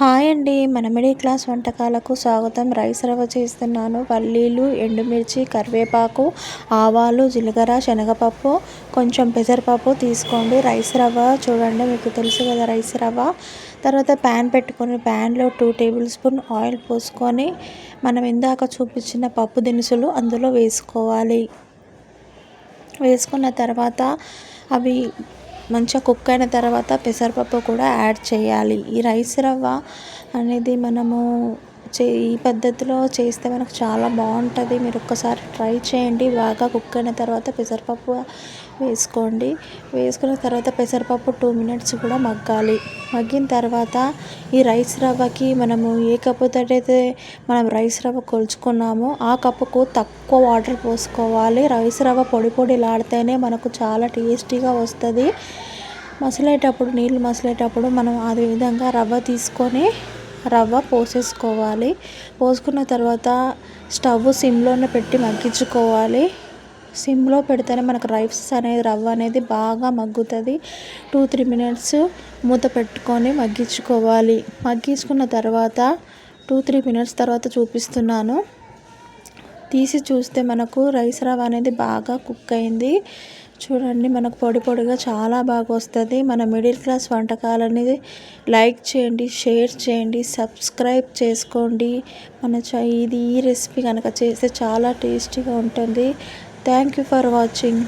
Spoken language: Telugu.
హాయ్ అండి. మన మిడిల్ క్లాస్ వంటకాలకు స్వాగతం. రైస్ రవ్వ చేస్తున్నాను. పల్లీలు ఎండుమిర్చి కరివేపాకు ఆవాలు జీలకర్ర శనగపప్పు కొంచెం పెసరపప్పు తీసుకోండి. రైస్ రవ్వ చూడండి మీకు తెలుసు కదా రైస్ రవ్వ. తర్వాత ప్యాన్ పెట్టుకొని ప్యాన్లో టూ టేబుల్ స్పూన్ ఆయిల్ పోసుకొని మనం ఇందాక చూపించిన పప్పు దినుసులు అందులో వేసుకోవాలి. వేసుకున్న తర్వాత అవి మంచిగా కుక్ అయిన తర్వాత పెసరపప్పు కూడా యాడ్ చేయాలి. ఈ రైస్ రవ్వ అనేది మనము చే ఈ పద్ధతిలో చేస్తే మనకు చాలా బాగుంటుంది. మీరు ఒక్కసారి ట్రై చేయండి. బాగా కుక్ అయిన తర్వాత పెసరపప్పు వేసుకోండి. వేసుకున్న తర్వాత పెసరపప్పు టూ మినిట్స్ కూడా మగ్గాలి. మగ్గిన తర్వాత ఈ రైస్ రవ్వకి మనము ఏ కప్పుతో అయితే మనం రైస్ రవ్వ కొలుచుకున్నామో ఆ కప్పుకు తక్కువ వాటర్ పోసుకోవాలి. రైస్ రవ్వ పొడి పొడిలాడితేనే మనకు చాలా టేస్టీగా వస్తుంది. మసలేటప్పుడు నీళ్ళు మసలేటప్పుడు మనం అదే విధంగా రవ్వ తీసుకొని రవ్వ పోసేసుకోవాలి. పోసుకున్న తర్వాత స్టవ్ సిమ్లోనే పెట్టి మగ్గించుకోవాలి. సిమ్లో పెడితేనే మనకు రైస్ అనేది రవ్వ అనేది బాగా మగ్గుతుంది. టూ త్రీ మినిట్స్ మూత పెట్టుకొని మగ్గించుకోవాలి. మగ్గించుకున్న తర్వాత టూ త్రీ మినిట్స్ తర్వాత చూపిస్తున్నాను. తీసి చూస్తే మనకు రైస్ రవ్వ అనేది బాగా కుక్ అయింది. చూడండి మనకు పొడి పొడిగా చాలా బాగా వస్తుంది. మన మిడిల్ క్లాస్ వంటకాలు అనేది లైక్ చేయండి షేర్ చేయండి సబ్స్క్రైబ్ చేసుకోండి. మన ఇది ఈ రెసిపీ కనుక చేస్తే చాలా టేస్టీగా ఉంటుంది. Thank you for watching.